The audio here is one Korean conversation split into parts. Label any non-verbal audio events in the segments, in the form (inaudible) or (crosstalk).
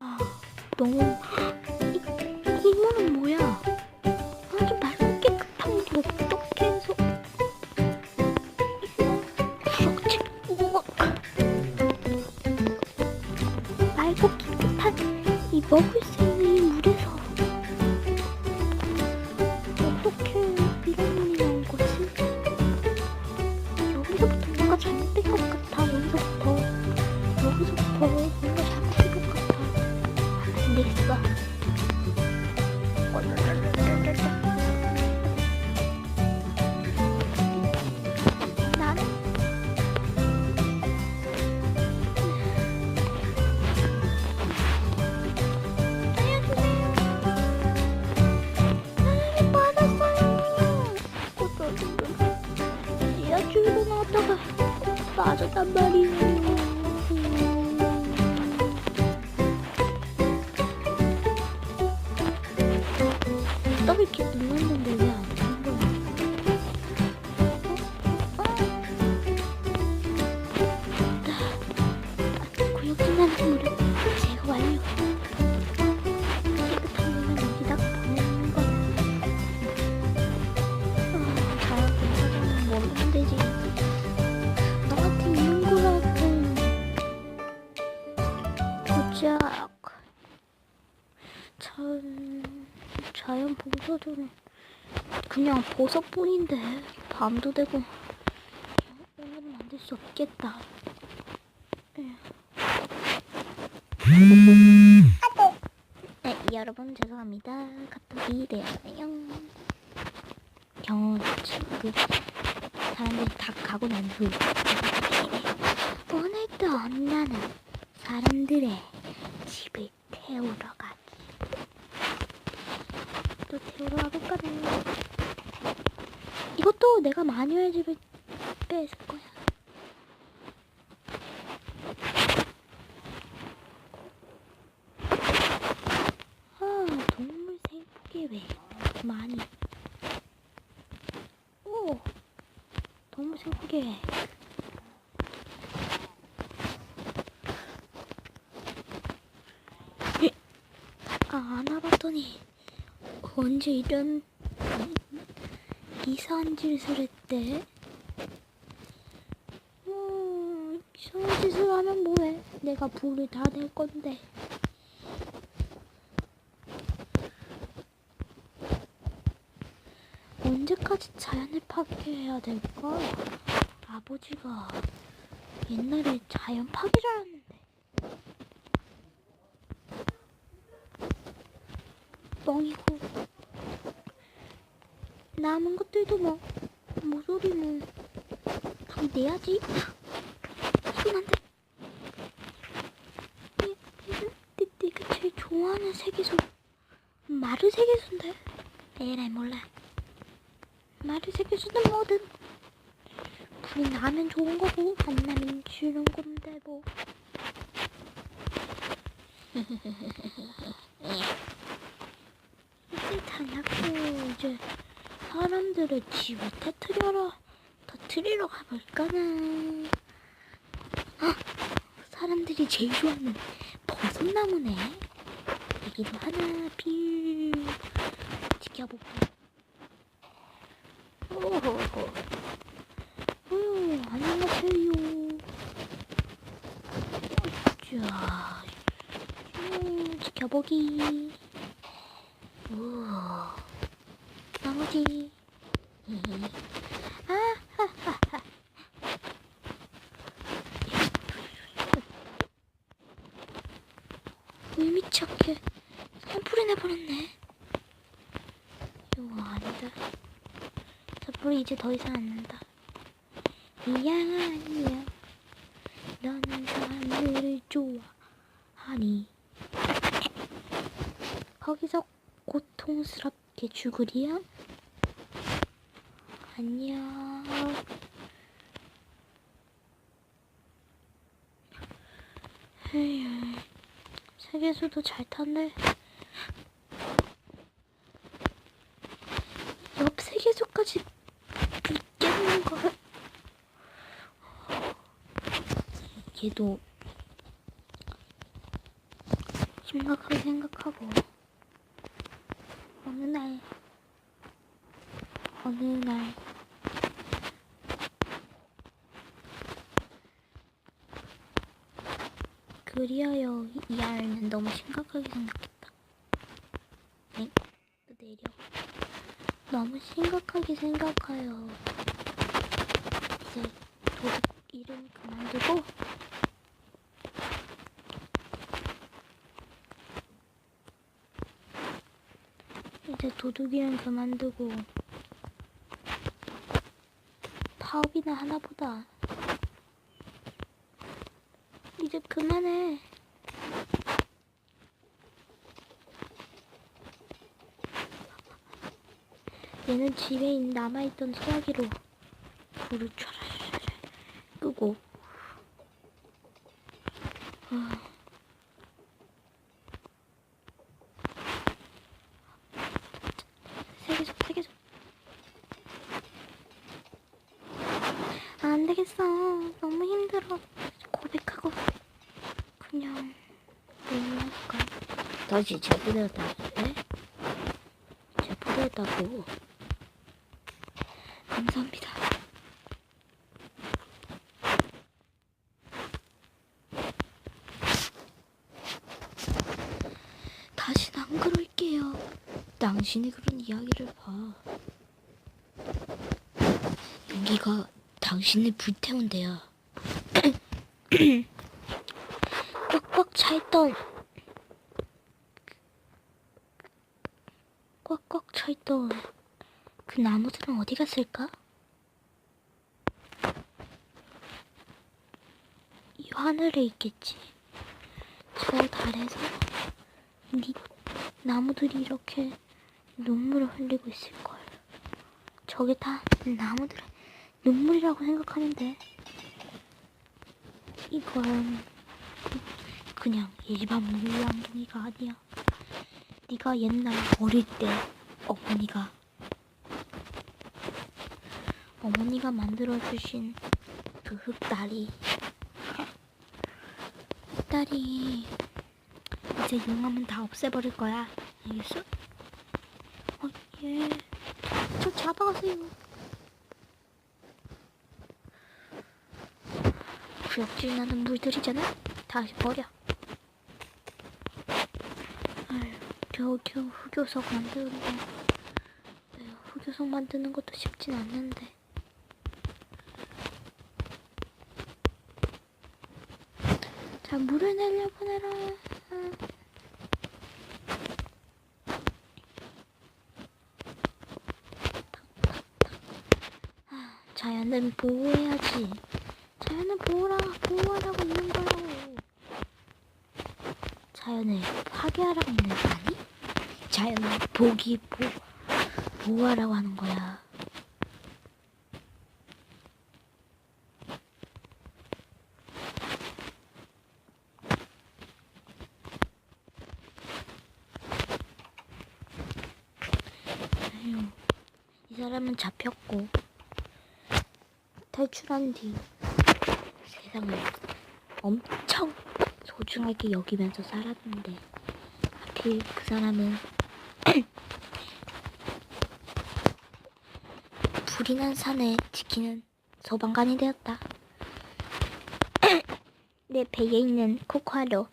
아, 너무 지하철도 나왔 봉사들은 그냥 버섯뿐인데 밤도 되고 오늘은 만들 수 없겠다. 예. 네, 여러분 죄송합니다. 카톡이 되었네요. 경험 그 사람들이 다 가고 난 후 오늘도 엄나는 사람들의 집을 태우러 태우러 가볼까네. 이것도 내가 마녀의 집을 뺏을 거야. 아, 동물 생포기 왜 많이. 오, 동물 생포기 왜. 아, 안 와봤더니 언제 이런 이상한 짓을 했대? 음, 이상한 짓을 하면 뭐해? 내가 불을 다 낼 건데. 언제까지 자연을 파괴해야 될까? 아버지가 옛날에 자연 파괴를 하는데. 뻥이고. 남은 것들도 뭐 모조리 뭐 내야지. 이건 안돼 내, 내가 제일 좋아하는 세계소 마르 세계소인데? 에라이 몰라. 마르 세계소는 뭐든. 불이 나면 좋은 거고 안 나면 싫은 건데 뭐. (laughs) 이제 다냐고 이제 사람들의 집을 터트려라 터트리러 가볼까나. 아, 사람들이 제일 좋아하는 버섯나무네. 여기도 하나 빌 지켜보고 오호호 어휴 안녕하세요. 자 음, 지켜보기 오 나머지 아하하하 의미착해 산불이 내버렸네 이거 아니다 산불 이 이제 더 이상 안 난다 미안해요 너는 사람들을 좋아하니 거기서 고통스럽게 죽으리야 안녕. 에휴, 세계수도 잘 탔네. 옆 세계수까지 있겠는 걸. 얘도 심각하게 생각하고 어느 날 어느 날 그리하여 이 알는 너무 심각하게 생각했다. 엥? 또 내려. 너무 심각하게 생각하여 이제 도둑 일은 그만두고 이제 도둑이는 그만두고 파업이나 하나 보다. 이제 그만해. 얘는 집에 남아있던 소화기로 불을 촤르르 끄고 아. 세계적 세계적 안 되겠어 너무 힘들어 고백하고 그냥 놀랄까 다시 제보되었다고 네? 제보되었다고. 감사합니다. 다신 안 그럴게요. 당신이 그런 이야기를 봐. 여기가 당신을 불태운 데야 꽉꽉 차있던 차있던 그 나무들은 어디 갔을까? 이 하늘에 있겠지. 저 달에서 니 나무들이 이렇게 눈물을 흘리고 있을걸. 저게 다 나무들의 눈물이라고 생각하는데 이건 그냥 일반 물랑둥이가 아니야. 네가 옛날 어릴 때 어머니가 어머니가 만들어 주신 그 흙다리 흙다리 이제 용암은 다 없애버릴 거야. 알겠어? 어, 예. 저 잡아가세요. 구역질 나는 물들이잖아? 다시 버려. 아유, 겨우 겨우 흑요석 만드는데. 네, 흑요석 만드는 것도 쉽진 않는데. 자, 물을 내려보내라. 아, 자연을 보호해야지. 자연을 보호라, 보호하라고 있는 거라고. 자연을 파괴하라고 있는 거 아니? 자연을 보기, 보, 보호하라고 하는 거야. 이 사람은 잡혔고 탈출한 뒤 세상을 엄청 소중하게 여기면서 살았는데 하필 그 사람은 난 산을 지키는 소방관이 되었다. (coughs) 내 배에 있는 코코아로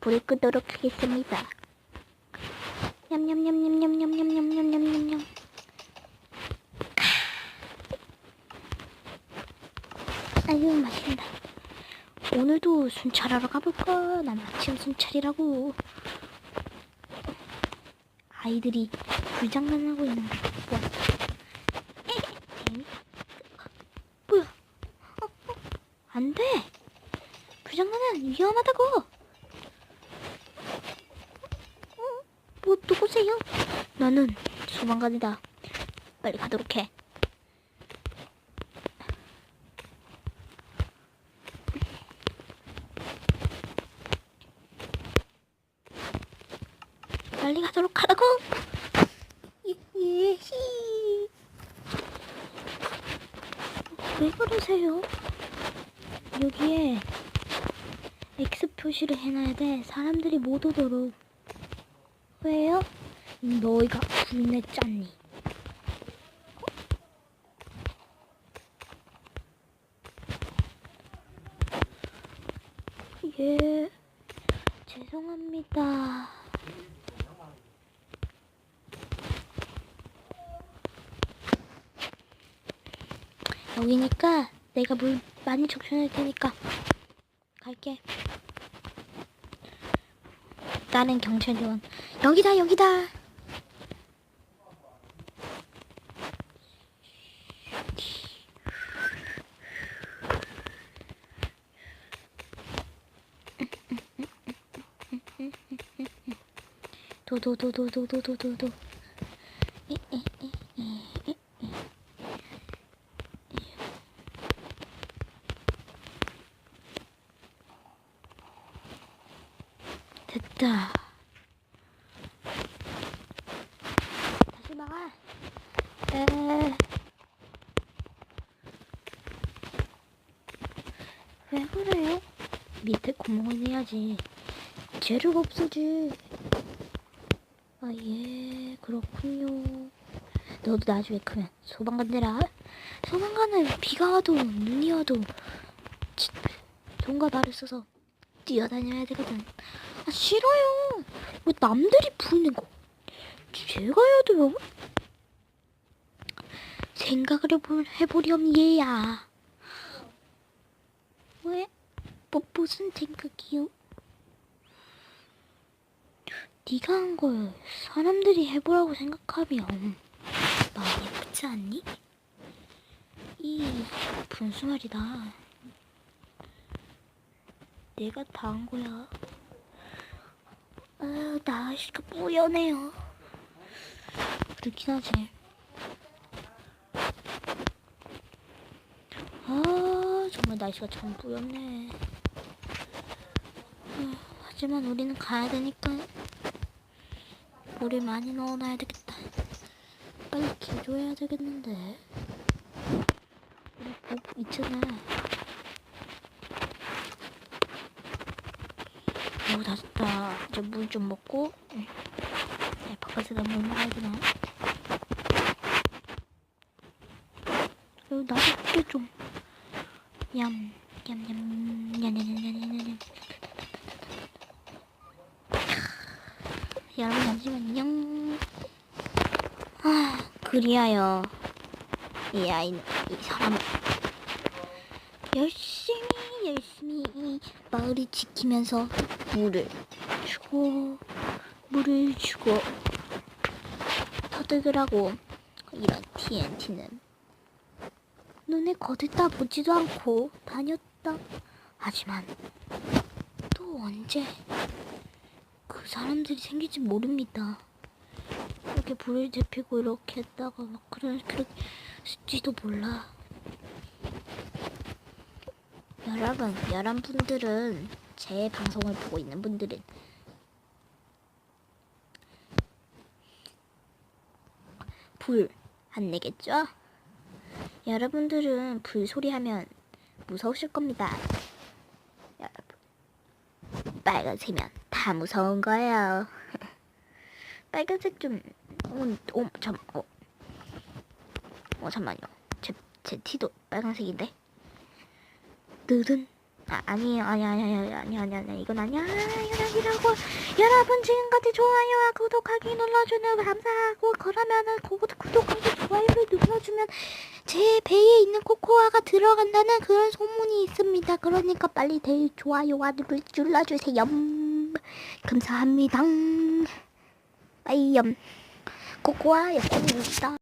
불을 끄도록 하겠습니다. 냠냠냠냠냠냠냠냠냠냠냠. 아유 맛있다. 오늘도 순찰하러 가볼까? 난 아침 순찰이라고. 아이들이 불장난하고 있는 거. 뭐야? 어, 어, 안 돼. 불장난은 위험하다고. 어, 뭐 누구세요? 나는 소방관이다. 빨리 가도록 해. 빨리 가도록 하라고. 예, 히. 왜 그러세요? 여기에 X 표시를 해놔야 돼. 사람들이 못 오도록. 왜요? 너희가 불냈잖니. 예, 죄송합니다. 여기니까 내가 물 많이 적셔놓을 테니까 갈게. 나는 경찰 요원. 여기다 여기다. 도도도도도도도도. 됐다. 다시 막아. 에. 왜 그래요? 밑에 구멍을 내야지. 재료가 없어지. 아, 예, 그렇군요. 너도 나중에 크면 소방관 되라. 소방관은 비가 와도 눈이 와도 치, 돈과 발을 써서 뛰어다녀야 되거든. 아, 싫어요. 왜 남들이 부르는 거 제가 해야 돼요? 생각을 해보, 해보렴 얘야. 왜? 뭐 무슨 생각이요? 네가 한 걸 사람들이 해보라고 생각하면 마음이 아프지 않니? 이 분수말이다. 내가 다 한 거야. 아, 날씨가 뿌연해요. 그렇긴 하지. 아, 정말 날씨가 참 뿌였네. 아, 하지만 우리는 가야 되니까 물을 많이 넣어놔야 되겠다. 빨리 기도해야 되겠는데. 복 있잖아. 오, 다 됐다. 이제 물 좀 먹고. 응. 네, 바깥에다 물 먹어야 되나? 그리고 나도 그게 좀. 얌, 얌, 얌, 냠냠냠냠냠냠. 여러분 잠시만요. 아, 그리하여 이 아이는 이 사람은 열심히 열심히 마을을 지키면서 물을 주고 물을 주고 터득을 하고 이런 TNT는 눈에 거들떠 보지도 않고 다녔다. 하지만 또 언제 그 사람들이 생길지 모릅니다. 이렇게 불을 지피고 이렇게 했다가 막 그런 그럴지도 몰라. 여러분, 여러분들은 제 방송을 보고 있는 분들은 불 안 내겠죠? 여러분들은 불 소리하면 무서우실 겁니다. 빨간색이면 다 무서운 거예요. (laughs) 빨간색 좀, 어, 어, 잠, 어, 어, 잠만요. 제, 제 티도 빨간색인데. 느든. 아, 아니에요. 아니, 아니, 아니, 아니, 아니, 아니, 이건 아니야. 아니라고. 여러분, 지금까지 좋아요와 구독하기 눌러주는 감사하고, 그러면은, 구- 구독하기, 좋아요를 눌러주면, 제 배에 있는 코코아가 들어간다는 그런 소문이 있습니다. 그러니까 빨리 대 좋아요와 눌- 눌러주세요. 감사합니다. 빠이염. 코코아였습니다.